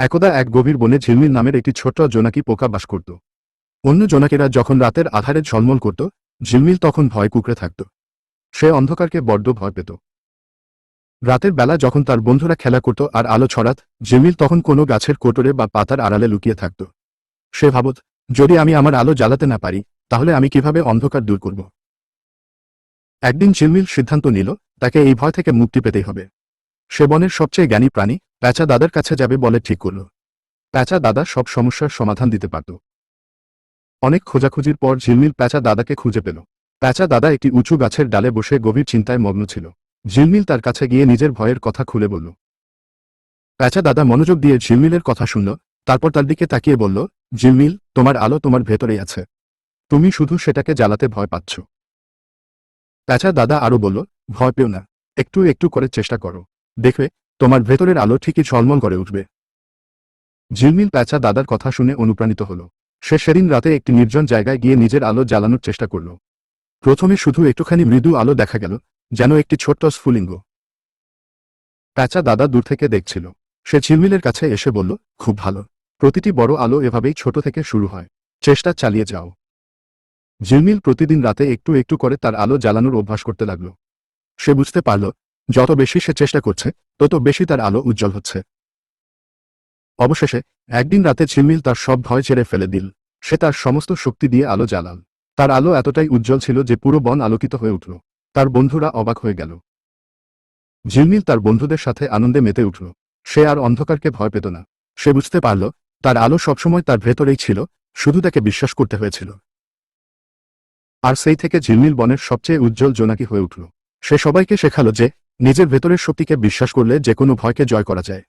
একদা এক গভীর বনে ঝিলমিল নামের একটি ছোট্ট জোনাকি পোকা বাস করত। অন্য জোনাকেরা যখন রাতের আধারে ঝলমল করত, ঝিলমিল তখন ভয় কুকড়ে থাকত। সে অন্ধকারকে বড্ড ভয় পেত। রাতের বেলা যখন তার বন্ধুরা খেলা করত আর আলো ছড়াত, ঝিলমিল তখন কোনো গাছের কোটরে বা পাতার আড়ালে লুকিয়ে থাকত। সে ভাবত, যদি আমি আমার আলো জ্বালাতে না পারি, তাহলে আমি কীভাবে অন্ধকার দূর করব? একদিন ঝিলমিল সিদ্ধান্ত নিল, তাকে এই ভয় থেকে মুক্তি পেতেই হবে। সে বনের সবচেয়ে জ্ঞানী প্রাণী প্যাঁচা দাদার কাছে যাবে বলে ঠিক করল। প্যাঁচা দাদা সব সমস্যার সমাধান দিতে পারত। অনেক খোঁজাখুঁজির পর ঝিলমিল প্যাঁচা দাদাকে খুঁজে পেল। প্যাঁচা দাদা একটি উঁচু গাছের ডালে বসে গভীর চিন্তায় মগ্ন ছিল। ঝিলমিল তার কাছে গিয়ে নিজের ভয়ের কথা খুলে বলল, প্যাঁচা দাদা মনোযোগ দিয়ে ঝিলমিলের কথা শুনল, তারপর তার দিকে তাকিয়ে বলল, ঝিলমিল, তোমার আলো তোমার ভেতরেই আছে। তুমি শুধু সেটাকে জ্বালাতে ভয় পাচ্ছ প্যাঁচা দাদা আরও বলল, ভয় পেও না। একটু একটু করে চেষ্টা করো। দেখবে তোমার ভেতরের আলো ঠিকই ঝলমল করে উঠবে। ঝিলমিল প্যাঁচা দাদার কথা শুনে অনুপ্রাণিত হল। সে সেদিন রাতে একটি নির্জন জায়গায় গিয়ে নিজের আলো জ্বালানোর চেষ্টা করল। প্রথমে শুধু একটুখানি মৃদু আলো দেখা গেল, যেন একটি ছোট্ট স্ফুলিঙ্গ। প্যাঁচা দাদা দূর থেকে দেখছিল। সে ঝিলমিলের কাছে এসে বলল, খুব ভালো। প্রতিটি বড় আলো এভাবেই ছোট থেকে শুরু হয়। চেষ্টা চালিয়ে যাও। ঝিলমিল প্রতিদিন রাতে একটু একটু করে তার আলো জ্বালানোর অভ্যাস করতে লাগল। সে বুঝতে পারল যত বেশি সে চেষ্টা করছে, তত বেশি তার আলো উজ্জ্বল হচ্ছে। অবশেষে, একদিন রাতে ঝিলমিল তার সব ভয় ছেড়ে ফেলে দিল। সে তার সমস্ত শক্তি দিয়ে আলো জ্বালাল। তার আলো এতটাই উজ্জ্বল ছিল যে পুরো বন আলোকিত হয়ে উঠল। তার বন্ধুরা অবাক হয়ে গেল। ঝিলমিল তার বন্ধুদের সাথে আনন্দে মেতে উঠল। সে আর অন্ধকারকে ভয় পেত না। সে বুঝতে পারল, তার আলো সবসময় তার ভেতরেই ছিল, শুধু তাকে বিশ্বাস করতে হয়েছিল। আর সেই থেকে ঝিলমিল বনের সবচেয়ে উজ্জ্বল জোনাকি হয়ে উঠল। সে সবাইকে শেখালো যে নিজের ভেতরের শক্তিকে বিশ্বাস করলে যে কোনো ভয়কে জয় করা যায়।